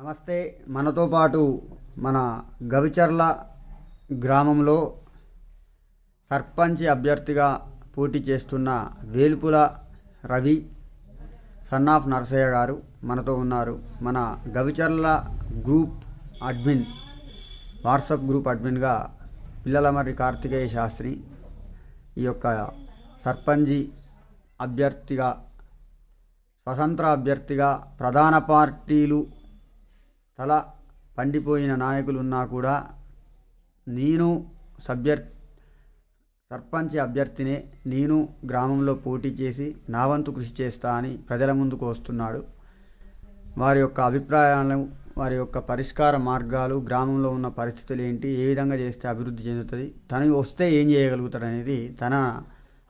నమస్తే. మనతో పాటు మన గవిచర్ల గ్రామంలో సర్పంచ్ అభ్యర్థిగా పోటీ చేస్తున్న వేలుపుల రవి సన్ ఆఫ్ నరసయ్య గారు మనతో ఉన్నారు. మన Gavicharla group admin WhatsApp group అడ్మిన్గా Pillalamarri Karthikeya Sastry ఈ యొక్క సర్పంచి అభ్యర్థిగా స్వతంత్ర అభ్యర్థిగా ప్రధాన పార్టీలు తల పండిపోయిన నాయకులు ఉన్నా కూడా నేను సభ్యర్ సర్పంచ్ అభ్యర్థినే నేను గ్రామంలో పోటీ చేసి నా వంతు కృషి చేస్తా అని ప్రజల ముందుకు వస్తున్నాడు. వారి యొక్క అభిప్రాయాలను వారి యొక్క పరిష్కార మార్గాలు గ్రామంలో ఉన్న పరిస్థితులు ఏంటి ఏ విధంగా చేస్తే అభివృద్ధి చెందుతుంది తను వస్తే ఏం చేయగలుగుతాడు అనేది తన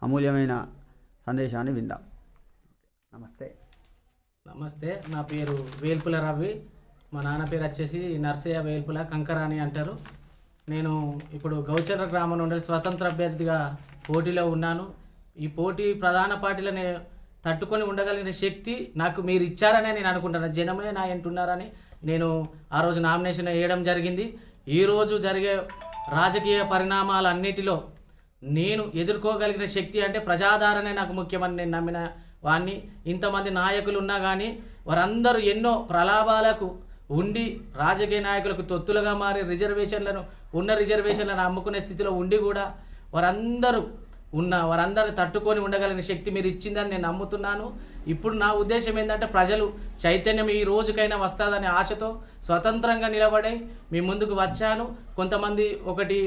అమూల్యమైన సందేశాన్ని విందాం. నమస్తే. నమస్తే నా పేరు వేల్పుల రవి. మా నాన్న పేరు వచ్చేసి నర్సయ్య వేల్పుల కంకరాని అంటారు. నేను ఇప్పుడు గౌచర గ్రామం నుండి స్వతంత్ర అభ్యర్థిగా పోటీలో ఉన్నాను. ఈ పోటీ ప్రధాన పార్టీలని తట్టుకొని ఉండగలిగిన శక్తి నాకు మీరు ఇచ్చారనే నేను అనుకుంటున్నాను జనమే నా ఎంటున్నారని నేను ఆ రోజు నామినేషన్ వేయడం జరిగింది. ఈరోజు జరిగే రాజకీయ పరిణామాలన్నిటిలో నేను ఎదుర్కోగలిగిన శక్తి అంటే ప్రజాదరణే నాకు ముఖ్యమని నేను నమ్మిన వాణ్ణి. ఇంతమంది నాయకులు ఉన్నా కానీ వారందరూ ఎన్నో ప్రలాభాలకు ఉండి రాజకీయ నాయకులకు తొత్తులుగా మారి రిజర్వేషన్లను ఉన్న రిజర్వేషన్లను అమ్ముకునే స్థితిలో ఉండి కూడా వారందరూ ఉన్న వారందరిని తట్టుకొని ఉండగలిగిన శక్తి మీరు ఇచ్చిందని నేను నమ్ముతున్నాను. ఇప్పుడు నా ఉద్దేశం ఏంటంటే ప్రజలు చైతన్యం ఈ రోజుకైనా వస్తుందనే ఆశతో స్వతంత్రంగా నిలబడి మీ ముందుకు వచ్చాను. కొంతమంది ఒకటి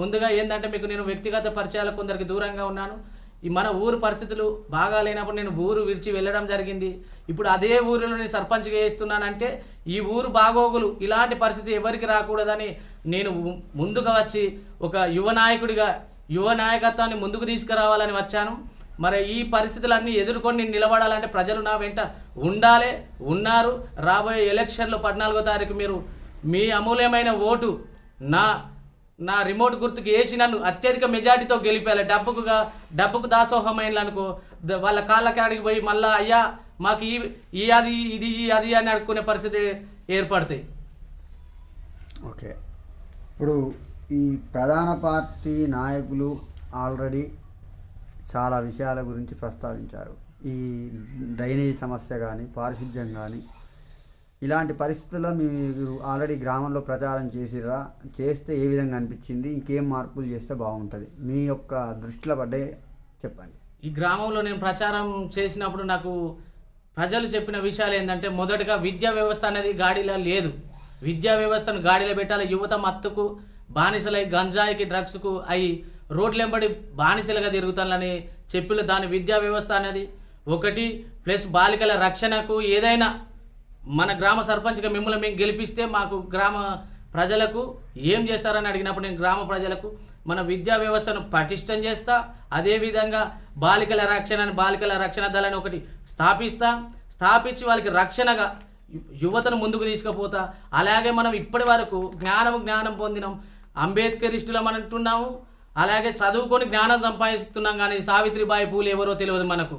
ముందుగా ఏంటంటే మీకు నేను వ్యక్తిగత పరిచయాలు కొందరికి దూరంగా ఉన్నాను. ఈ మన ఊరు పరిస్థితులు బాగా లేనప్పుడు నేను ఊరు విడిచి వెళ్ళడం జరిగింది. ఇప్పుడు అదే ఊరిలో నేను సర్పంచ్గా వేస్తున్నానంటే ఈ ఊరు బాగోగులు. ఇలాంటి పరిస్థితి ఎవరికి రాకూడదని నేను ముందుగా వచ్చి ఒక యువ నాయకుడిగా యువ నాయకత్వాన్ని ముందుకు తీసుకురావాలని వచ్చాను. మరి ఈ పరిస్థితులన్నీ ఎదుర్కొని నేను నిలబడాలంటే ప్రజలు నా వెంట ఉండాలి ఉన్నారు. రాబోయే ఎలక్షన్లో పద్నాలుగో తారీఖు మీరు మీ అమూల్యమైన ఓటు నా నా రిమోట్ గుర్తుకు వేసి నన్ను అత్యధిక మెజార్టీతో గెలిపాలి డబ్బుకుగా డబ్బుకు దాసోహమైన అనుకో వాళ్ళ కాళ్ళకాడికి పోయి మళ్ళా అయ్యా మాకు ఈ ఈ అది ఇది ఈ అది అని అడుక్కునే పరిస్థితి ఏర్పడతాయి. ఓకే. ఇప్పుడు ఈ ప్రధాన పార్టీ నాయకులు ఆల్రెడీ చాలా విషయాల గురించి ప్రస్తావించారు. ఈ డ్రైనేజ్ సమస్య కానీ పారిశుద్ధ్యం కానీ ఇలాంటి పరిస్థితుల్లో మీరు ఆల్రెడీ గ్రామంలో ప్రచారం చేసిరా చేస్తే ఏ విధంగా అనిపించింది? ఇంకేం మార్పులు చేస్తే బాగుంటుంది? మీ యొక్క దృష్టిలో పడ్డే చెప్పండి. ఈ గ్రామంలో నేను ప్రచారం చేసినప్పుడు నాకు ప్రజలు చెప్పిన విషయాలు ఏంటంటే మొదటగా విద్యా వ్యవస్థ అనేది గాడిలో లేదు. విద్యా వ్యవస్థను గాడిలో పెట్టాలి. యువత మత్తుకు బానిసలై గంజాయికి డ్రగ్స్కు అయి రోడ్లెంబడి బానిసలుగా తిరుగుతానని చెప్పిన దాని విద్యా వ్యవస్థ అనేది ఒకటి ప్లస్ బాలికల రక్షణకు ఏదైనా మన గ్రామ సర్పంచ్గా మిమ్మల్ని మేము గెలిపిస్తే మాకు గ్రామ ప్రజలకు ఏం చేస్తారని అడిగినప్పుడు నేను గ్రామ ప్రజలకు మన విద్యా వ్యవస్థను పటిష్టం చేస్తా అదేవిధంగా బాలికల రక్షణ అని బాలికల రక్షణ దళాన్ని ఒకటి స్థాపిస్తా స్థాపించి వాళ్ళకి రక్షణగా యువతను ముందుకు తీసుకుపోతా. అలాగే మనం ఇప్పటి వరకు జ్ఞానం జ్ఞానం పొందినాం. అంబేద్కరిస్టులం అంటున్నాము. అలాగే చదువుకొని జ్ఞానం సంపాదిస్తున్నాం కానీ సావిత్రిబాయి పూలు ఎవరో తెలియదు మనకు.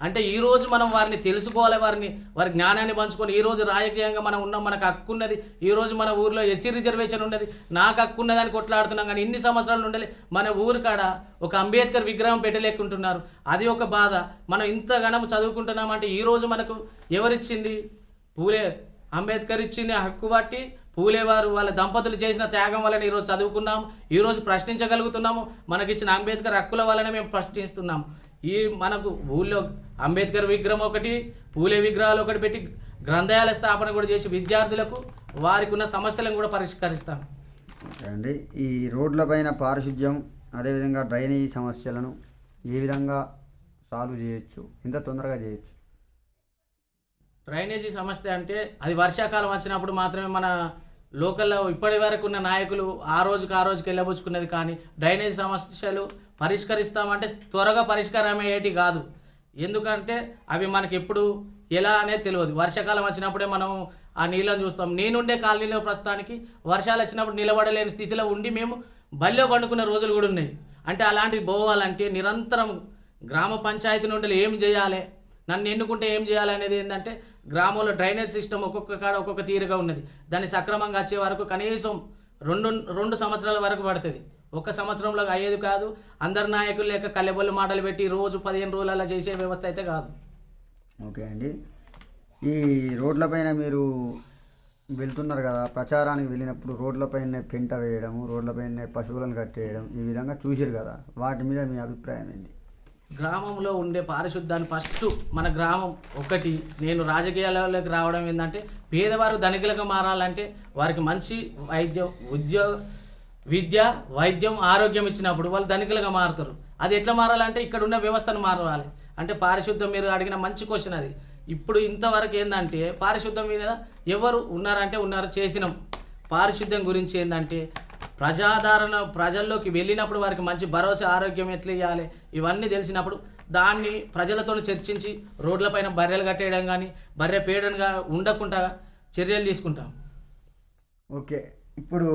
అంటే ఈరోజు మనం వారిని తెలుసుకోవాలి వారిని వారి జ్ఞానాన్ని పంచుకొని ఈరోజు రాజకీయంగా మనం ఉన్నాం మనకు హక్కు ఉన్నది ఈరోజు మన ఊర్లో ఎస్సీ రిజర్వేషన్ ఉన్నది నాకు హక్కు ఉన్నదని కొట్లాడుతున్నాం కానీ ఇన్ని సంవత్సరాలు ఉండాలి మన ఊరు కాడ ఒక అంబేద్కర్ విగ్రహం పెట్టలేకుంటున్నారు. అది ఒక బాధ. మనం ఇంతగానం చదువుకుంటున్నామంటే ఈరోజు మనకు ఎవరిచ్చింది? పూలే అంబేద్కర్ ఇచ్చింది ఆ హక్కు బట్టి పూలేవారు వాళ్ళ దంపతులు చేసిన త్యాగం వలన ఈరోజు చదువుకున్నాము ఈరోజు ప్రశ్నించగలుగుతున్నాము. మనకిచ్చిన అంబేద్కర్ హక్కుల వలన మేము ప్రశ్నిస్తున్నాం ఈ మనకు ఊళ్ళో అంబేద్కర్ విగ్రహం ఒకటి పూలే విగ్రహాలు ఒకటి పెట్టి గ్రంథాలయ స్థాపన కూడా చేసి విద్యార్థులకు వారికి ఉన్న సమస్యలను కూడా పరిష్కరిస్తాం. అండి ఈ రోడ్లపైన పారిశుద్ధ్యం అదేవిధంగా డ్రైనేజీ సమస్యలను ఏ విధంగా సాల్వ్ చేయొచ్చు? ఎంత తొందరగా చేయొచ్చు. డ్రైనేజీ సమస్య అంటే అది వర్షాకాలం వచ్చినప్పుడు మాత్రమే మన లోకల్లో ఇప్పటి వరకు ఉన్న నాయకులు ఆ రోజుకి ఆ రోజుకి వెళ్ళబుచ్చుకున్నది కానీ డ్రైనేజీ సమస్యలు పరిష్కరిస్తామంటే త్వరగా పరిష్కారం అయ్యేటి కాదు. ఎందుకంటే అవి మనకి ఎప్పుడు ఎలా అనేది తెలియదు. వర్షాకాలం వచ్చినప్పుడే మనం ఆ నీళ్ళని చూస్తాం. నేనుండే కాలనీలో ప్రస్తుతానికి వర్షాలు వచ్చినప్పుడు నిలబడలేని స్థితిలో ఉండి మేము బల్లో పండుకున్న రోజులు కూడా ఉన్నాయి. అంటే అలాంటిది పోవాలంటే నిరంతరం గ్రామ పంచాయతీ నుండి ఏం చేయాలి? నన్ను ఎన్నుకుంటే ఏం చేయాలి అనేది ఏంటంటే గ్రామంలో డ్రైనేజ్ సిస్టమ్ ఒక్కొక్క కాడ ఒక్కొక్క తీరుగా ఉన్నది. దాన్ని సక్రమంగా వచ్చే వరకు కనీసం రెండు రెండు సంవత్సరాల వరకు పడుతుంది. ఒక సంవత్సరంలో అయ్యేది కాదు. అందరు నాయకులు లేక కల్లెబొల్లి మాటలు పెట్టి రోజు పదిహేను రోజులు అలా చేసే వ్యవస్థ అయితే కాదు. ఓకే అండి. ఈ రోడ్లపైన మీరు వెళ్తున్నారు కదా ప్రచారానికి వెళ్ళినప్పుడు రోడ్లపైన పెంట వేయడం రోడ్లపైన పశువులను కట్టేయడం ఈ విధంగా చూసిరు కదా. వాటి మీద మీ అభిప్రాయం ఏంటి? గ్రామంలో ఉండే పారిశుద్ధాన్ని ఫస్ట్ మన గ్రామం ఒకటి. నేను రాజకీయాలలోకి రావడం ఏంటంటే పేదవారు ధనికులుగా మారాలంటే వారికి మంచి వైద్యం ఉద్యోగ విద్య వైద్యం ఆరోగ్యం ఇచ్చినప్పుడు వాళ్ళు ధనికులుగా మారుతారు. అది ఎట్లా మారాలంటే ఇక్కడ ఉన్న వ్యవస్థను మారాలి. అంటే పారిశుద్ధం మీరు అడిగిన మంచి క్వశ్చన్ అది. ఇప్పుడు ఇంతవరకు ఏంటంటే పారిశుద్ధం మీద ఎవరు ఉన్నారంటే ఉన్నారు చేసినాం. పారిశుద్ధ్యం గురించి ఏంటంటే ప్రజాదరణ ప్రజల్లోకి వెళ్ళినప్పుడు వారికి మంచి భరోసా ఆరోగ్యం ఎట్లా ఇవ్వాలి ఇవన్నీ తెలిసినప్పుడు దాన్ని ప్రజలతో చర్చించి రోడ్లపైన బర్రెలు కట్టేయడం కానీ బర్రె పేడనుగా ఉండకుండా చర్యలు తీసుకుంటాం. ఓకే. ఇప్పుడు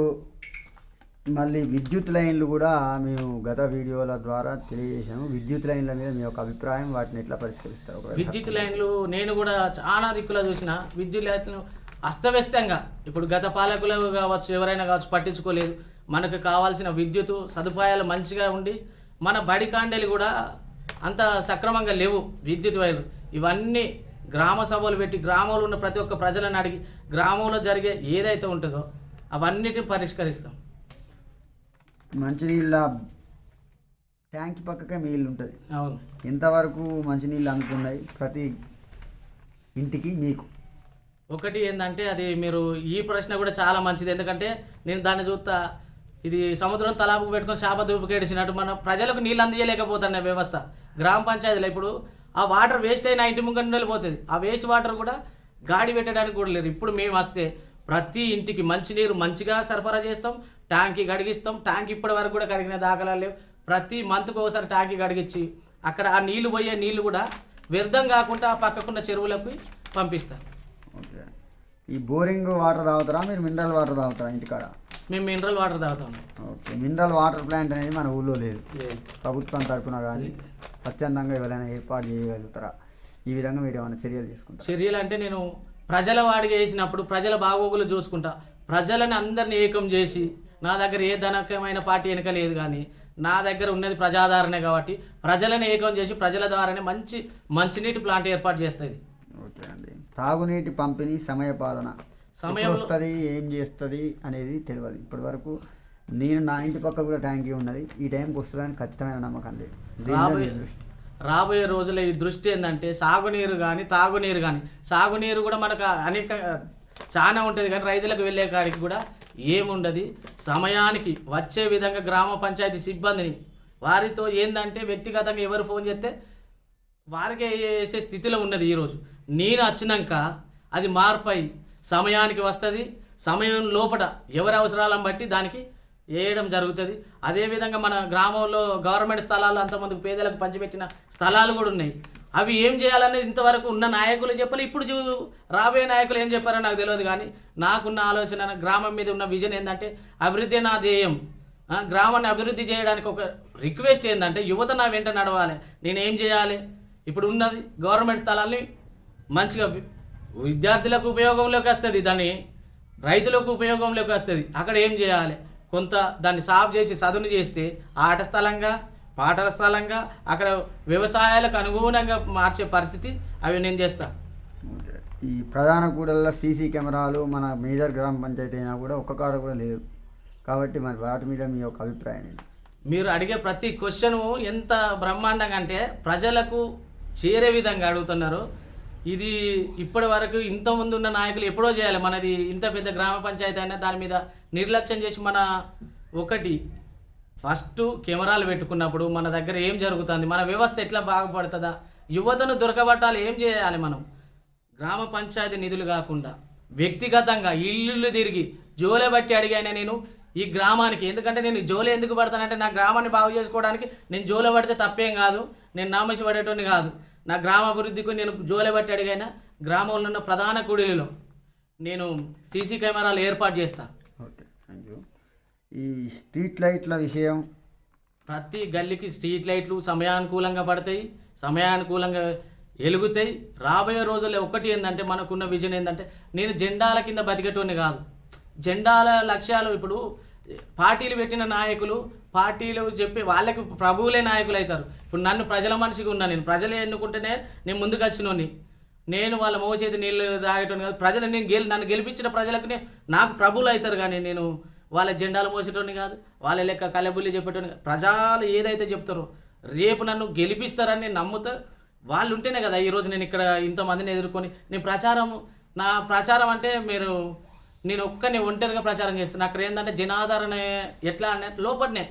మళ్ళీ విద్యుత్ లైన్లు కూడా మేము గత వీడియోల ద్వారా తెలియజేసాము విద్యుత్ లైన్ల మీద మీ యొక్క అభిప్రాయం వాటిని ఎట్లా పరిష్కరిస్తారు విద్యుత్ లైన్లు నేను కూడా చాలా దిక్కులో చూసిన. విద్యుత్ లైన్లు అస్తవ్యస్తంగా. ఇప్పుడు గత పాలకులు కావచ్చు ఎవరైనా కావచ్చు పట్టించుకోలేదు. మనకు కావాల్సిన విద్యుత్ సదుపాయాలు మంచిగా ఉండి మన బడి కాండలు కూడా అంత సక్రమంగా లేవు విద్యుత్ వైర్లు ఇవన్నీ గ్రామ సభలు పెట్టి గ్రామంలో ఉన్న ప్రతి ఒక్క ప్రజలను అడిగి గ్రామంలో జరిగే ఏదైతే ఉంటుందో అవన్నిటిని పరిష్కరిస్తాం. మంచినీళ్ళ ట్యాంక్ పక్కకే మీ ఇల్లు ఉంటుంది అవును. ఎంతవరకు మంచినీళ్ళు అందుతున్నాయి ప్రతి ఇంటికి మీకు? ఒకటి ఏంటంటే అది మీరు ఈ ప్రశ్న కూడా చాలా మంచిది. ఎందుకంటే నేను దాన్ని చూస్తా ఇది సముద్రం తలాపు పెట్టుకొని శాప దూపుకేడిసినట్టు మనం ప్రజలకు నీళ్ళు అందజేయలేకపోతున్న వ్యవస్థ. గ్రామ పంచాయతీలో ఇప్పుడు ఆ వాటర్ వేస్ట్ అయిన ఇంటి ముంగట వెళ్ళిపోతుంది. ఆ వేస్ట్ వాటర్ కూడా గాడి పెట్టడానికి కూడా లేరు. ఇప్పుడు మేము వస్తే ప్రతి ఇంటికి మంచినీరు మంచిగా సరఫరా చేస్తాం. ట్యాంకీ గడిగిస్తాం ట్యాంక్ ఇప్పటి వరకు కూడా కడిగిన దాఖలా లేవు. ప్రతి మంత్కి ఒకసారి ట్యాంకీ గడిగించి అక్కడ ఆ నీళ్ళు పోయే నీళ్ళు కూడా వ్యర్థం కాకుండా ఆ పక్కకున్న చెరువులకు పంపిస్తాం ఓకే. ఈ బోరింగ్ వాటర్ తాగుతారా? మీరు మినరల్ వాటర్ తాగుతారా ఇంటికాడ? మేము మినరల్ వాటర్ తాగుతాం. ఓకే. మినరల్ వాటర్ ప్లాంట్ అనేది మన ఊళ్ళో లేదు. లేదు. ప్రభుత్వం తరఫున కానీ స్వచ్ఛందంగా ఎవరైనా ఏర్పాటు చేయగలుగుతారా? ఈ విధంగా మీరు ఏమైనా చర్యలు తీసుకుంటారా? చర్యలు అంటే నేను ప్రజల వాడిగా వేసినప్పుడు ప్రజల బాగోగులు చూసుకుంటా. ప్రజలని అందరిని ఏకం చేసి నా దగ్గర ఏ ధనకమైన పార్టీ వెనక లేదు కానీ నా దగ్గర ఉన్నది ప్రజాదరణే కాబట్టి ప్రజలను ఏకం చేసి ప్రజల ద్వారానే మంచి మంచినీటి ప్లాంట్ ఏర్పాటు చేస్తుంది. ఓకే అండి. తాగునీటి పంపిణీ సమయపాలన సమయంలో- వస్తుంది ఏం చేస్తుంది అనేది తెలియదు ఇప్పటి వరకు నేను నా ఇంటి పక్క కూడా ట్యాంకీ ఉన్నది. ఈ టైంకి వస్తుందని ఖచ్చితమైన నమ్మకం లేదు దృష్టి. రాబోయే రోజుల ఈ దృష్టి ఏంటంటే సాగునీరు కానీ తాగునీరు కానీ సాగునీరు కూడా మనకు అనేక చాలా ఉంటుంది. కానీ రైతులకు వెళ్ళే కాడికి కూడా ఏముండదు? సమయానికి వచ్చే విధంగా గ్రామ పంచాయతీ సిబ్బందిని వారితో ఏంటంటే వ్యక్తిగతంగా ఎవరు ఫోన్ చేస్తే వారికే వేసే స్థితిలో ఉన్నది ఈరోజు. నేను వచ్చినాక అది మార్పై సమయానికి వస్తుంది. సమయం లోపల ఎవరి అవసరాలను బట్టి దానికి వేయడం జరుగుతుంది. అదేవిధంగా మన గ్రామంలో గవర్నమెంట్ స్థలాలు అంతమందికి పేదలకు పంచిపెట్టిన స్థలాలు కూడా ఉన్నాయి. అవి ఏం చేయాలనేది ఇంతవరకు ఉన్న నాయకులు చెప్పాలి. ఇప్పుడు చూ- రాబోయే నాయకులు ఏం చెప్పారో నాకు తెలియదు కానీ నాకున్న ఆలోచన గ్రామం మీద ఉన్న విజన్ ఏంటంటే అభివృద్ధి నా ధ్యేయం. గ్రామాన్ని అభివృద్ధి చేయడానికి ఒక రిక్వెస్ట్ ఏంటంటే యువత నా వెంట నడవాలి. నేను ఏం చేయాలి? ఇప్పుడు ఉన్నది గవర్నమెంట్ స్థలాన్ని మంచిగా విద్యార్థులకు ఉపయోగంలోకి వస్తుంది దాన్ని రైతులకు ఉపయోగంలోకి వస్తుంది. అక్కడ ఏం చేయాలి? కొంత దాన్ని సాఫ్ చేసి సదును చేస్తే ఆట స్థలంగా పాటల స్థలంగా అక్కడ వ్యవసాయాలకు అనుగుణంగా మార్చే పరిస్థితి అవి నేను చేస్తా. ఈ ప్రధాన కూడల్లో సీసీ కెమెరాలు మన మేజర్ గ్రామ పంచాయతీ అయినా కూడా ఒక్క కాడ కూడా లేదు కాబట్టి మరి వాటి మీద మీ యొక్క అభిప్రాయం ఏంటి? మీరు అడిగే ప్రతి క్వశ్చన్ ఎంత బ్రహ్మాండంగా అంటే ప్రజలకు చేరే విధంగా అడుగుతున్నారు. ఇది ఇప్పటి వరకు ఇంత ముందు ఉన్న నాయకులు ఎప్పుడో చేయాలి. మనది ఇంత పెద్ద గ్రామ పంచాయతీ అయినా దాని మీద నిర్లక్ష్యం చేసి మన ఒకటి ఫస్ట్ కెమెరాలు పెట్టుకున్నప్పుడు మన దగ్గర ఏం జరుగుతుంది? మన వ్యవస్థ ఎట్లా బాగుపడుతుందా? యువతను దొరకబట్టాలి ఏం చేయాలి మనం? గ్రామ పంచాయతీ నిధులు కాకుండా వ్యక్తిగతంగా ఇల్లు తిరిగి జోలే బట్టి అడిగాను నేను ఈ గ్రామానికి. ఎందుకంటే నేను జోలే ఎందుకు పడతానంటే నా గ్రామాన్ని బాగు చేసుకోవడానికి నేను జోలే పడితే తప్పేం కాదు. నేను నామసి పడేటోని కాదు. నా గ్రామ అభివృద్ధికి నేను జోలే బట్టి అడిగైనా? గ్రామంలో ఉన్న ప్రధాన కుడిలో నేను సీసీ కెమెరాలు ఏర్పాటు చేస్తాను ఈ స్ట్రీట్ లైట్ల విషయం. ప్రతి గల్లీకి స్ట్రీట్ లైట్లు సమయానుకూలంగా పడతాయి సమయానుకూలంగా వెలుగుతాయి రాబోయే రోజుల్లో ఒకటి ఏంటంటే మనకున్న విజన్ ఏంటంటే నేను జెండాల కింద బతికేటోని కాదు. జెండాల లక్ష్యాలు ఇప్పుడు పార్టీలు పెట్టిన నాయకులు పార్టీలు చెప్పి వాళ్ళకి ప్రభువులే నాయకులు అవుతారు. ఇప్పుడు నన్ను ప్రజల మనిషిగా ఉన్నా నేను ప్రజలు ఎన్నుకుంటేనే నేను ముందుకు వచ్చినోని నేను వాళ్ళ మోసేది నీళ్ళు తాగేటోని కాదు. ప్రజలు నేను గెలి నన్ను గెలిపించిన ప్రజలకు నాకు ప్రభువులు అవుతారు కానీ నేను వాళ్ళ జెండాలు మోసేటోని కాదు వాళ్ళ లెక్క కలబుల్లి చెప్పేటోని కాదు. ప్రజలు ఏదైతే చెప్తారో రేపు నన్ను గెలిపిస్తారని నేను నమ్ముతా వాళ్ళు ఉంటేనే కదా ఈరోజు నేను ఇక్కడ ఇంతమందిని ఎదుర్కొని నేను ప్రచారం నా ప్రచారం అంటే మీరు నేను ఒక్కని ఒంటరిగా ప్రచారం చేస్తాను అక్కడ ఏంటంటే జనాదరణ ఎట్లా అనే లోపలనే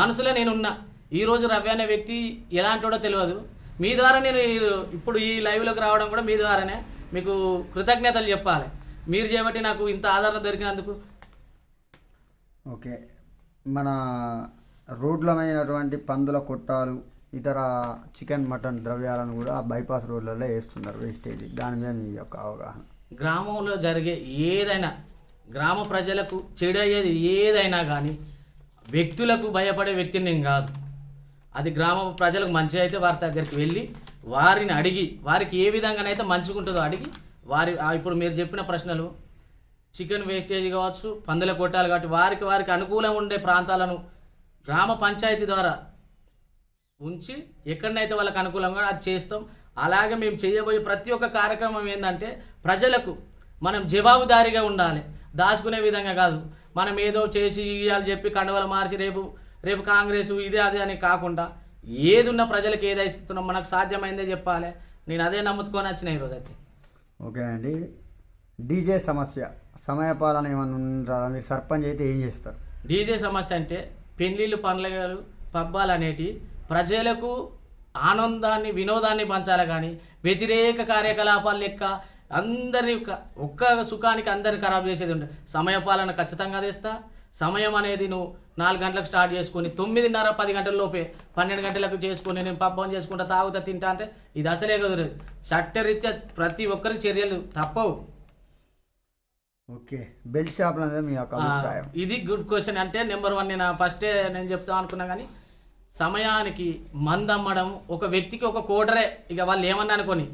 మనసులో నేను ఉన్నా ఈరోజు రవి అనే వ్యక్తి ఎలాంటివాడో తెలియదు. మీ ద్వారా నేను ఇప్పుడు ఈ లైవ్లోకి రావడం కూడా మీ ద్వారానే. మీకు కృతజ్ఞతలు చెప్పాలి. మీరు చేయబట్టి నాకు ఇంత ఆదరణ దొరికినందుకు ఓకే. మన రోడ్లమైనటువంటి పందుల కొట్టాలు ఇతర చికెన్ మటన్ ద్రవ్యాలను కూడా బైపాస్ రోడ్లలో వేస్తున్నారు వేస్టేజ్. దాని మీద మీ యొక్క అవగాహన. గ్రామంలో జరిగే ఏదైనా గ్రామ ప్రజలకు చెడు అయ్యేది ఏదైనా కానీ వ్యక్తులకు భయపడే వ్యక్తిని నేను కాదు. అది గ్రామ ప్రజలకు మంచి అయితే వారి దగ్గరికి వెళ్ళి వారిని అడిగి వారికి ఏ విధంగానైతే మంచిగుంటుందో అడిగి వారి ఇప్పుడు మీరు చెప్పిన ప్రశ్నలు చికెన్ వేస్టేజ్ కావచ్చు పందుల కొట్టాలు కాబట్టి వారికి వారికి అనుకూలంగా ఉండే ప్రాంతాలను గ్రామ పంచాయతీ ద్వారా ఉంచి ఎక్కడనైతే వాళ్ళకి అనుకూలంగా అది చేస్తాం. అలాగే మేము చేయబోయే ప్రతి ఒక్క కార్యక్రమం ఏంటంటే ప్రజలకు మనం జవాబుదారీగా ఉండాలి. దాచుకునే విధంగా కాదు. మనం ఏదో చేసి ఇవ్వాలి చెప్పి కండువలు మార్చి రేపు రేపు కాంగ్రెస్ ఇదే అదే అని కాకుండా ఏది ఉన్న ప్రజలకు ఏది ఇస్తున్నాం మనకు సాధ్యమైందే చెప్పాలి. నేను అదే నమ్ముకొని వచ్చిన ఈరోజు అయితే. ఓకే అండి. డీజే సమస్య. సమయపాలన ఏమైనా ఉందా మీరు సర్పంచ్ అయితే ఏం చేస్తారు? డీజే సమస్య అంటే పెళ్ళిళ్ళు పండుగలు పబ్బాలు అనేటి ప్రజలకు ఆనందాన్ని వినోదాన్ని పంచాలి కానీ వ్యతిరేక కార్యకలాపాలు లెక్క అందరి ఒక్క సుఖానికి అందరిని ఖరాబ్ చేసేది ఉండదు సమయపాలన ఖచ్చితంగా తెస్తా సమయం అనేది నువ్వు నాలుగు గంటలకు స్టార్ట్ చేసుకొని తొమ్మిదిన్నర పది గంటల లోపే పన్నెండు గంటలకు చేసుకొని నేను పబ్బం చేసుకుంటా తాగుతా తింటా అంటే ఇది అసలే కుదరదు. చట్టరీత్యా ప్రతి ఒక్కరికి చర్యలు తప్పవు. ఓకే. బెల్ట్ షాప్ల మీద మీ యొక్క అభిప్రాయం? ఇది గుడ్ క్వశ్చన్. అంటే నెంబర్ వన్ నేను ఫస్టే నేను చెప్తాం అనుకున్నా కానీ సమయానికి మందు అమ్మడం ఒక వ్యక్తికి ఒక కోటరే ఇక వాళ్ళు ఏమన్నా అనుకొని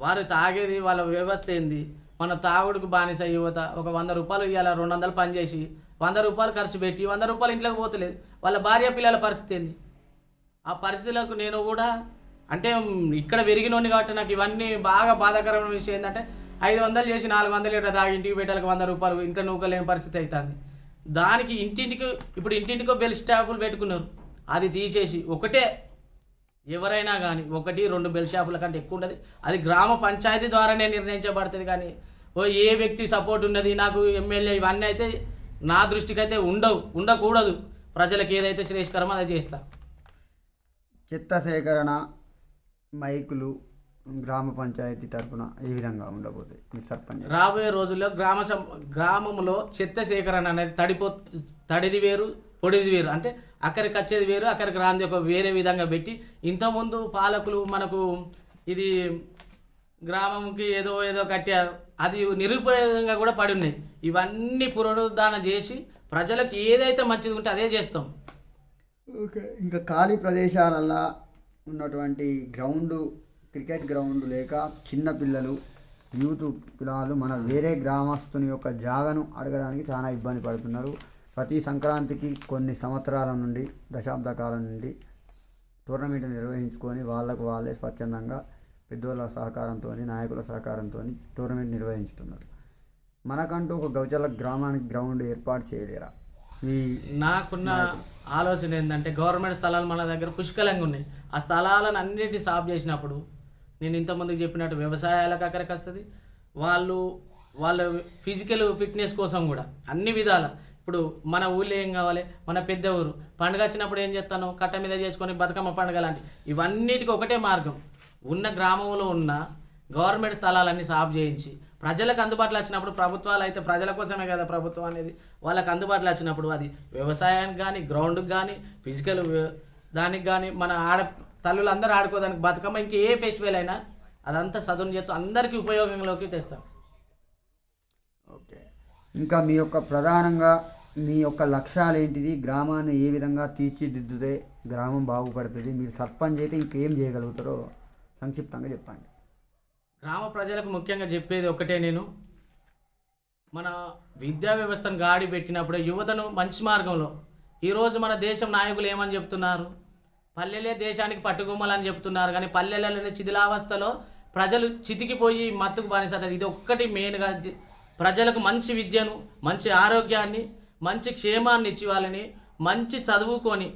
వారు తాగేది వాళ్ళ వ్యవస్థ ఏంది? మన తాగుడుకు బానిస యువత ఒక వంద రూపాయలు ఇవాళ రెండు వందలు పని చేసి వంద రూపాయలు ఖర్చు పెట్టి వంద రూపాయలు ఇంట్లోకి పోతలేదు. వాళ్ళ భార్య పిల్లల పరిస్థితి ఏంది? ఆ పరిస్థితులకు నేను కూడా అంటే ఇక్కడ పెరిగినోని కాబట్టి నాకు ఇవన్నీ బాగా బాధాకరమైన విషయం ఏంటంటే ఐదు వందలు చేసి నాలుగు వందలు ఇక్కడ దాగి ఇంటికి పెట్టాలకు వంద రూపాయలు ఇంట్లో నూకలేని పరిస్థితి అవుతుంది దానికి ఇంటింటికి ఇప్పుడు ఇంటింటికో బెల్ స్టాపులు పెట్టుకున్నారు. అది తీసేసి ఒకటే ఎవరైనా కానీ ఒకటి రెండు బెల్ షాపుల కంటే ఎక్కువ ఉండదు. అది గ్రామ పంచాయతీ ద్వారానే నిర్ణయించబడుతుంది కానీ ఓ ఏ వ్యక్తి సపోర్ట్ ఉన్నది నాకు ఎమ్మెల్యే ఇవన్నీ అయితే నా దృష్టికి అయితే ఉండవు ఉండకూడదు. ప్రజలకు ఏదైతే శ్రేష్కరమో అది చేస్తా. చెత్త సేకరణ మైకులు గ్రామ పంచాయతీ తరపున ఏ విధంగా ఉండబోతాయి మీ సర్పంచ్. రాబోయే రోజుల్లో గ్రామ సం- గ్రామంలో చెత్త సేకరణ అనేది తడిపో తడిది వేరు పొడిది వేరు. అంటే అక్కడికి వచ్చేది వేరు అక్కడికి రాంది ఒక వేరే విధంగా పెట్టి ఇంతకుముందు పాలకులు మనకు ఇది గ్రామంకి ఏదో ఏదో కట్టారు అది నిరుపయోగంగా కూడా పడి ఉన్నాయి. ఇవన్నీ పునరుద్ధరణ చేసి ప్రజలకు ఏదైతే మంచిది ఉంటే అదే చేస్తాం. ఓకే. ఇంకా ఖాళీ ప్రదేశాలల్లో ఉన్నటువంటి గ్రౌండ్ క్రికెట్ గ్రౌండ్ లేక చిన్న పిల్లలు యూత్ పిల్లలు మన వేరే గ్రామస్తుని యొక్క జాగను అడగడానికి చాలా ఇబ్బంది పడుతున్నారు. ప్రతి సంక్రాంతికి కొన్ని సంవత్సరాల నుండి దశాబ్ద కాలం నుండి టోర్నమెంట్ నిర్వహించుకొని వాళ్ళకు వాళ్ళే స్వచ్ఛందంగా పెద్దోళ్ళ సహకారంతో నాయకుల సహకారంతో టోర్నమెంట్ నిర్వహించుతున్నారు. మనకంటూ ఒక గౌచర్ల గ్రామానికి గ్రౌండ్ ఏర్పాటు చేయలేరా? ఈ నాకున్న ఆలోచన ఏంటంటే గవర్నమెంట్ స్థలాలు మన దగ్గర పుష్కలంగా ఉన్నాయి. ఆ స్థలాలను అన్నిటిని సాఫ్ చేసినప్పుడు నేను ఇంతమందికి చెప్పినట్టు వ్యవసాయాలకు అక్కడికి వస్తుంది. వాళ్ళు వాళ్ళ ఫిజికల్ ఫిట్నెస్ కోసం కూడా అన్ని విధాల. ఇప్పుడు మన ఊళ్ళో ఏం కావాలి? మన పెద్ద ఊరు. పండుగ వచ్చినప్పుడు ఏం చేస్తాను? కట్ట మీద చేసుకొని బతుకమ్మ పండుగ లాంటి. ఇవన్నిటికీ ఒకటే మార్గం. ఉన్న గ్రామంలో ఉన్న గవర్నమెంట్ స్థలాలన్నీ సాఫ్ చేయించి ప్రజలకు అందుబాటులో వచ్చినప్పుడు ప్రభుత్వాలు అయితే ప్రజల కోసమే కదా ప్రభుత్వం అనేది. వాళ్ళకి అందుబాటులో వచ్చినప్పుడు అది వ్యవసాయానికి కానీ గ్రౌండ్కి కానీ ఫిజికల్ దానికి కానీ మన ఆడ తల్లులు అందరూ ఆడుకోదానికి బతుకమ్మ ఇంక ఏ ఫెస్టివల్ అయినా అదంతా సదును చేస్తూ అందరికీ ఉపయోగంలోకి తెస్తాం. ఓకే. ఇంకా మీ యొక్క ప్రధానంగా మీ యొక్క లక్ష్యాలు ఏంటిది గ్రామాన్ని ఏ విధంగా తీర్చిదిద్దుతే గ్రామం బాగుపడుతుంది? మీరు సర్పంచ్ అయితే ఇంకేం చేయగలుగుతారో సంక్షిప్తంగా చెప్పండి. గ్రామ ప్రజలకు ముఖ్యంగా చెప్పేది ఒకటే నేను. మన విద్యా వ్యవస్థను గాడి పెట్టినప్పుడు యువతను మంచి మార్గంలో ఈరోజు మన దేశం నాయకులు ఏమని చెప్తున్నారు? పల్లెలే దేశానికి పట్టుకోమలని చెప్తున్నారు. కానీ పల్లెలలోనే శిథిలావస్థలో ప్రజలు చితికిపోయి మత్తుకు బానిసతారు. ఇది ఒక్కటి మెయిన్గా ప్రజలకు మంచి విద్యను మంచి ఆరోగ్యాన్ని మంచి క్షేమాన్ని ఇచ్చి వాళ్ళని మంచి చదువుకొని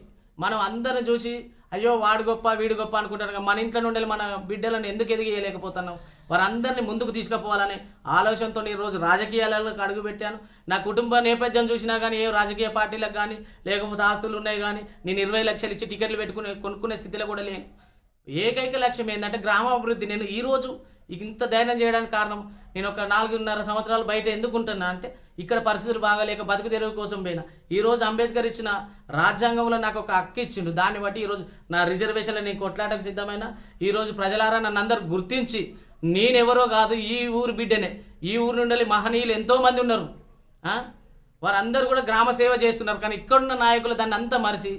మనం అందరం చూసి అయ్యో వాడు గొప్ప వీడు గొప్ప అనుకుంటారు. మన ఇంట్లో నుండి మన బిడ్డలను ఎందుకు ఎదిగేయలేకపోతున్నాం వారందరినీ ముందుకు తీసుకుపోవాలనే ఆలోచనతో ఈరోజు రోజు రాజకీయాలకు అడుగుపెట్టాను. నా కుటుంబ నేపథ్యం చూసినా కానీ ఏ రాజకీయ పార్టీలకు కానీ లేకపోతే ఆస్తులు ఉన్నాయి కానీ నేను ఇరవై లక్షలు ఇచ్చి టికెట్లు పెట్టుకునే కొనుక్కునే స్థితిలో కూడా లేను. ఏకైక లక్ష్యం ఏంటంటే గ్రామాభివృద్ధి. నేను ఈరోజు ఇంత ధైర్యం చేయడానికి కారణం నేను ఒక నాలుగున్నర సంవత్సరాలు బయట ఎందుకు ఉంటున్నా అంటే ఇక్కడ పరిస్థితులు బాగాలేక బతుకు తెరువు కోసం పోయినా. ఈరోజు అంబేద్కర్ ఇచ్చిన రాజ్యాంగంలో నాకు ఒక హక్కు ఇచ్చిండు. దాన్ని బట్టి ఈరోజు నా రిజర్వేషన్లో నేను కొట్లాటకు సిద్ధమైన. ఈరోజు ప్రజలారా నన్ను అందరు గుర్తించి నేనెవరో కాదు ఈ ఊరు బిడ్డనే. ఈ ఊరు నుండి మహనీయులు ఎంతోమంది ఉన్నారు. వారందరూ కూడా గ్రామ సేవ చేస్తున్నారు కానీ ఇక్కడున్న నాయకులు దాన్ని అంతా మరిచి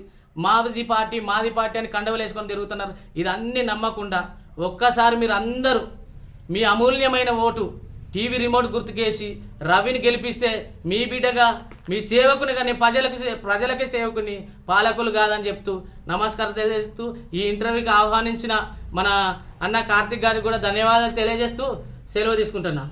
మాది పార్టీ మాది పార్టీ అని కండవలు వేసుకొని తిరుగుతున్నారు. ఇది అన్నీ నమ్మకుండా ఒక్కసారి మీరు అందరూ మీ అమూల్యమైన ఓటు టీవీ రిమోట్ గుర్తుకేసి రవిని గెలిపిస్తే మీ బిడ్డగా మీ సేవకుని కానీ ప్రజలకు సే- ప్రజలకే సేవకుని పాలకులు కాదని చెప్తూ నమస్కారం తెలియజేస్తూ ఈ ఇంటర్వ్యూకి ఆహ్వానించిన మన అన్న కార్తిక్ గారికి కూడా ధన్యవాదాలు తెలియజేస్తూ సెలవు తీసుకుంటున్నాను